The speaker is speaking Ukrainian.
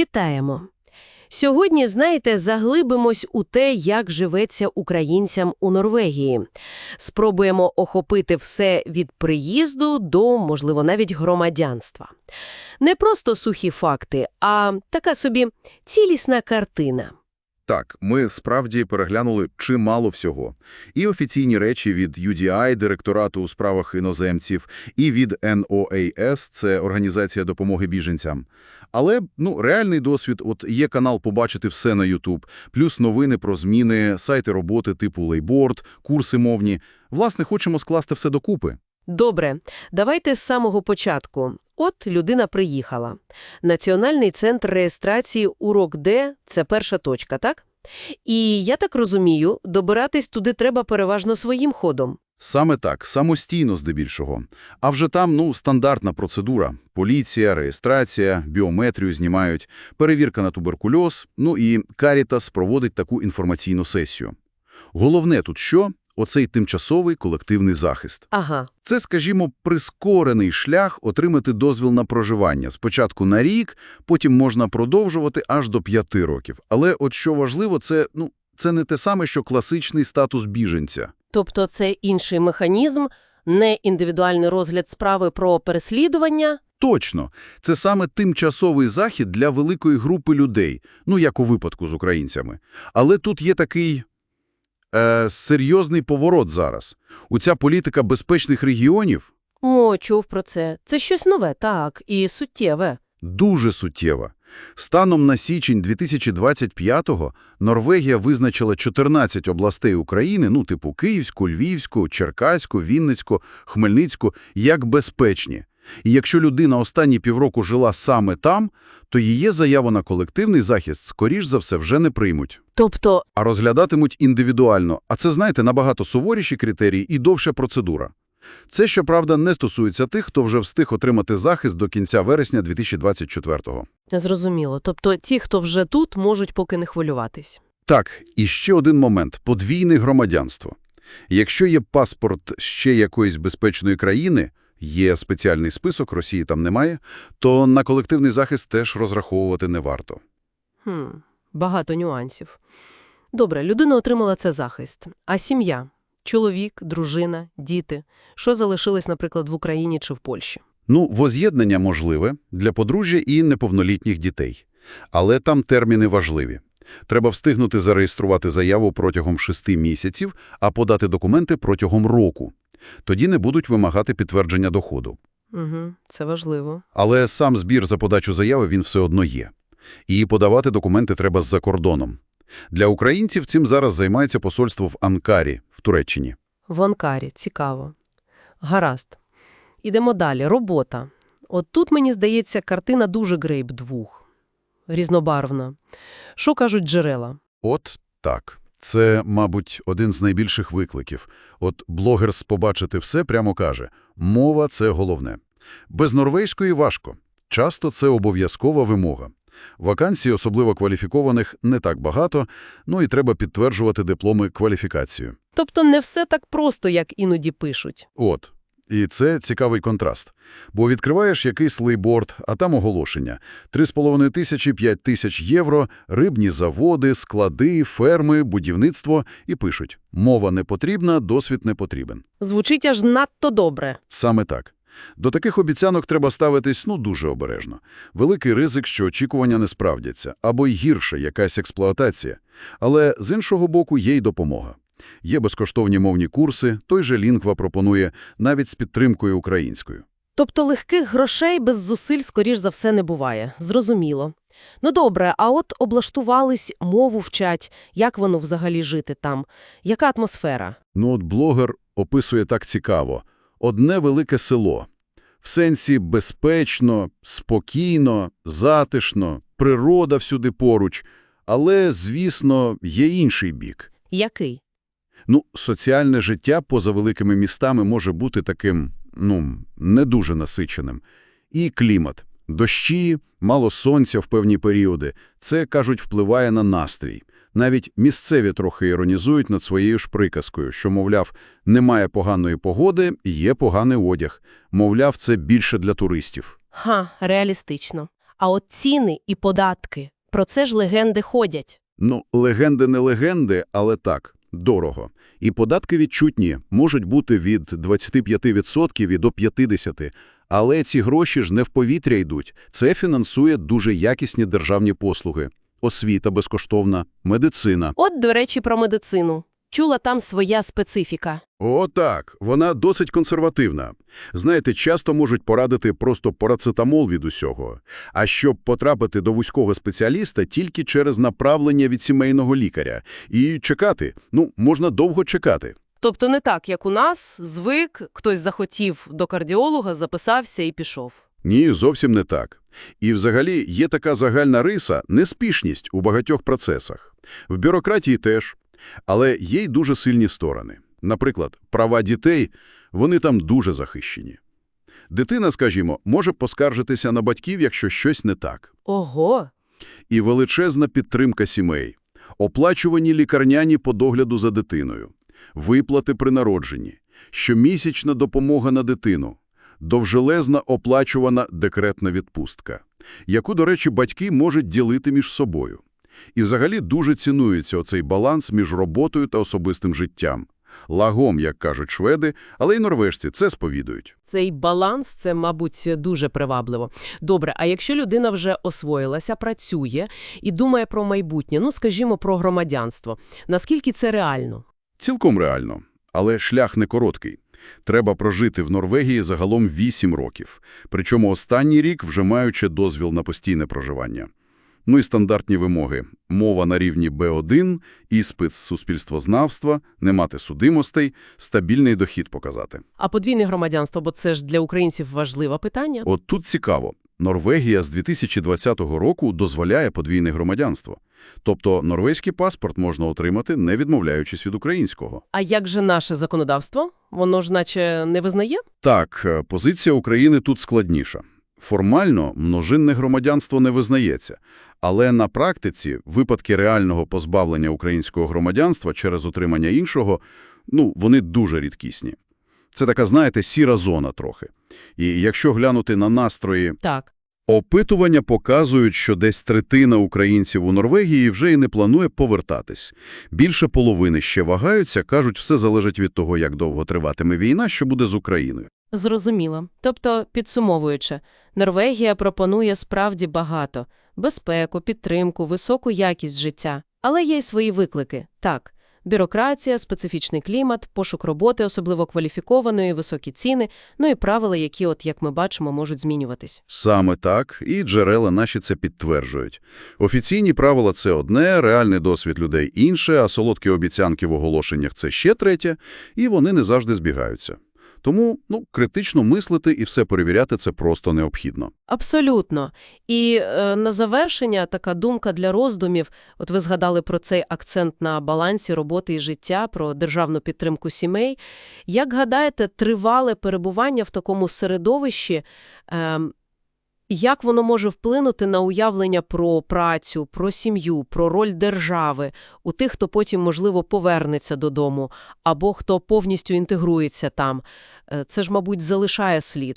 Вітаємо! Сьогодні, знаєте, заглибимось у те, як живеться українцям у Норвегії. Спробуємо охопити все від приїзду до, можливо, навіть громадянства. Не просто сухі факти, а така собі цілісна картина. Так, ми справді переглянули чимало всього. І офіційні речі від UDI, Директорату у справах іноземців, і від NOAS, це Організація допомоги біженцям. Але, ну, реальний досвід, от є канал «Побачити все на YouTube», плюс новини про зміни, сайти роботи типу Лейборд, курси мовні. Власне, хочемо скласти все докупи. Добре, давайте з самого початку. От людина приїхала. Національний центр реєстрації УРОК-Д – це перша точка, так? І, я так розумію, добиратись туди треба переважно своїм ходом. Саме так, самостійно здебільшого. А вже там, ну, стандартна процедура. Поліція, реєстрація, біометрію знімають, перевірка на туберкульоз, ну і Карітас проводить таку інформаційну сесію. Головне тут що? Оцей тимчасовий колективний захист. Ага, Це, скажімо, прискорений шлях отримати дозвіл на проживання. Спочатку на рік, потім можна продовжувати аж до п'яти років. Але от що важливо, це, ну, це не те саме, що класичний статус біженця. тобто це інший механізм, не індивідуальний розгляд справи про переслідування. Точно. Це саме тимчасовий захід для великої групи людей, ну, як у випадку з українцями. Але тут є такий е, серйозний поворот зараз. У ця політика безпечних регіонів О, чув про це. Це щось нове, так, і суттєве. дуже суттєва. Станом на січень 2025-го Норвегія визначила 14 областей України, ну, типу Київську, Львівську, Черкаську, Вінницьку, Хмельницьку, як безпечні. І якщо людина останні півроку жила саме там, то її заяву на колективний захист, скоріш за все, вже не приймуть. Тобто, А розглядатимуть індивідуально. А це, знаєте, набагато суворіші критерії і довша процедура. Це, щоправда, не стосується тих, хто вже встиг отримати захист до кінця вересня 2024-го. зрозуміло. Тобто ті, хто вже тут, можуть поки не хвилюватись. Так, і ще один момент – подвійне громадянство. Якщо є паспорт ще якоїсь безпечної країни, є спеціальний список, Росії там немає, то на колективний захист теж розраховувати не варто. Хм, багато нюансів. Добре, людина отримала це захист. А сім'я? Чоловік, дружина, діти? Що залишилось, наприклад, в Україні чи в Польщі? Ну, воз'єднання можливе для подружжя і неповнолітніх дітей. Але там терміни важливі. Треба встигнути зареєструвати заяву протягом шести місяців, а подати документи протягом року. Тоді не будуть вимагати підтвердження доходу. Угу, це важливо. Але сам збір за подачу заяви він все одно є. І подавати документи треба з-за кордоном. Для українців цим зараз займається посольство в Анкарі, в Туреччині. В Анкарі, цікаво. Гаразд. Ідемо далі. Робота. От тут, мені здається, картина дуже грейп двух. Різнобарвна. Що кажуть джерела? От так. Це, мабуть, один з найбільших викликів. От блогер з «Побачити все» прямо каже – мова – це головне. Без норвезької важко. Часто це обов'язкова вимога. Вакансій, особливо кваліфікованих, не так багато, ну і треба підтверджувати дипломи кваліфікацію. Тобто не все так просто, як іноді пишуть. От. І це цікавий контраст. Бо відкриваєш якийсь лейборд, а там оголошення. 3,5 тисячі, 5 тисяч євро, рибні заводи, склади, ферми, будівництво. І пишуть – мова не потрібна, досвід не потрібен. Звучить аж надто добре. Саме так. До таких обіцянок треба ставитись, ну, дуже обережно. Великий ризик, що очікування не справдяться, або й гірше, якась експлуатація. Але, з іншого боку, є й допомога. Є безкоштовні мовні курси, той же Лінгва пропонує, навіть з підтримкою українською. Тобто легких грошей без зусиль, скоріш за все, не буває. Зрозуміло. Ну добре, а от облаштувались, мову вчать, як воно взагалі жити там? Яка атмосфера? Ну от блогер описує так цікаво. Одне велике село. В сенсі безпечно, спокійно, затишно, природа всюди поруч. Але, звісно, є інший бік. Який? Ну, соціальне життя поза великими містами може бути таким, ну, не дуже насиченим. І клімат. Дощі, мало сонця в певні періоди. Це, кажуть, впливає на настрій. Навіть місцеві трохи іронізують над своєю ж приказкою, що, мовляв, немає поганої погоди, є поганий одяг. Мовляв, це більше для туристів. Ха, реалістично. А от ціни і податки – про це ж легенди ходять. Ну, легенди не легенди, але так, дорого. І податки відчутні, можуть бути від 25% і до 50%. Але ці гроші ж не в повітря йдуть. Це фінансує дуже якісні державні послуги. Освіта безкоштовна, медицина. От, до речі, про медицину. Чула там своя специфіка. О, так, вона досить консервативна. Знаєте, часто можуть порадити просто парацетамол від усього. А щоб потрапити до вузького спеціаліста тільки через направлення від сімейного лікаря. І чекати, ну, можна довго чекати. Тобто не так, як у нас, звик, хтось захотів до кардіолога, записався і пішов. Ні, зовсім не так. І взагалі є така загальна риса – неспішність у багатьох процесах. В бюрократії теж. Але є й дуже сильні сторони. Наприклад, права дітей, вони там дуже захищені. Дитина, скажімо, може поскаржитися на батьків, якщо щось не так. Ого! І величезна підтримка сімей. Оплачувані лікарняні по догляду за дитиною. Виплати при народженні. Щомісячна допомога на дитину. Довжелезна оплачувана декретна відпустка, яку, до речі, батьки можуть ділити між собою. І взагалі дуже цінується оцей баланс між роботою та особистим життям. Лагом, як кажуть шведи, але й норвежці це сповідують. Цей баланс – це, мабуть, дуже привабливо. Добре, а якщо людина вже освоїлася, працює і думає про майбутнє, ну, скажімо, про громадянство, наскільки це реально? Цілком реально. Але шлях не короткий. Треба прожити в Норвегії загалом 8 років, причому останній рік вже маючи дозвіл на постійне проживання. Ну і стандартні вимоги. Мова на рівні Б1, іспит з суспільствознавства, не мати судимостей, стабільний дохід показати. А подвійне громадянство, бо це ж для українців важливе питання. От тут цікаво. Норвегія з 2020 року дозволяє подвійне громадянство. Тобто норвезький паспорт можна отримати, не відмовляючись від українського. А як же наше законодавство? Воно ж наче не визнає? Так, е, позиція України тут складніша. Формально множинне громадянство не визнається, але на практиці випадки реального позбавлення українського громадянства через отримання іншого, ну, вони дуже рідкісні. Це така, знаєте, сіра зона трохи. І якщо глянути на настрої, Так. опитування показують, що десь третина українців у Норвегії вже і не планує повертатись. Більше половини ще вагаються, кажуть, все залежить від того, як довго триватиме війна, що буде з Україною. Зрозуміло. Тобто, підсумовуючи, Норвегія пропонує справді багато – безпеку, підтримку, високу якість життя. Але є й свої виклики. Так, бюрократія, специфічний клімат, пошук роботи, особливо кваліфікованої, високі ціни, ну і правила, які, от як ми бачимо, можуть змінюватись. Саме так, і джерела наші це підтверджують. Офіційні правила – це одне, реальний досвід людей – інше, а солодкі обіцянки в оголошеннях – це ще третє, і вони не завжди збігаються. Тому, ну, критично мислити і все перевіряти – це просто необхідно. Абсолютно. І е, на завершення така думка для роздумів. От ви згадали про цей акцент на балансі роботи і життя, про державну підтримку сімей. Як гадаєте, тривале перебування в такому середовищі, е, як воно може вплинути на уявлення про працю, про сім'ю, про роль держави у тих, хто потім, можливо, повернеться додому, або хто повністю інтегрується там? Е, Це ж, мабуть, залишає слід.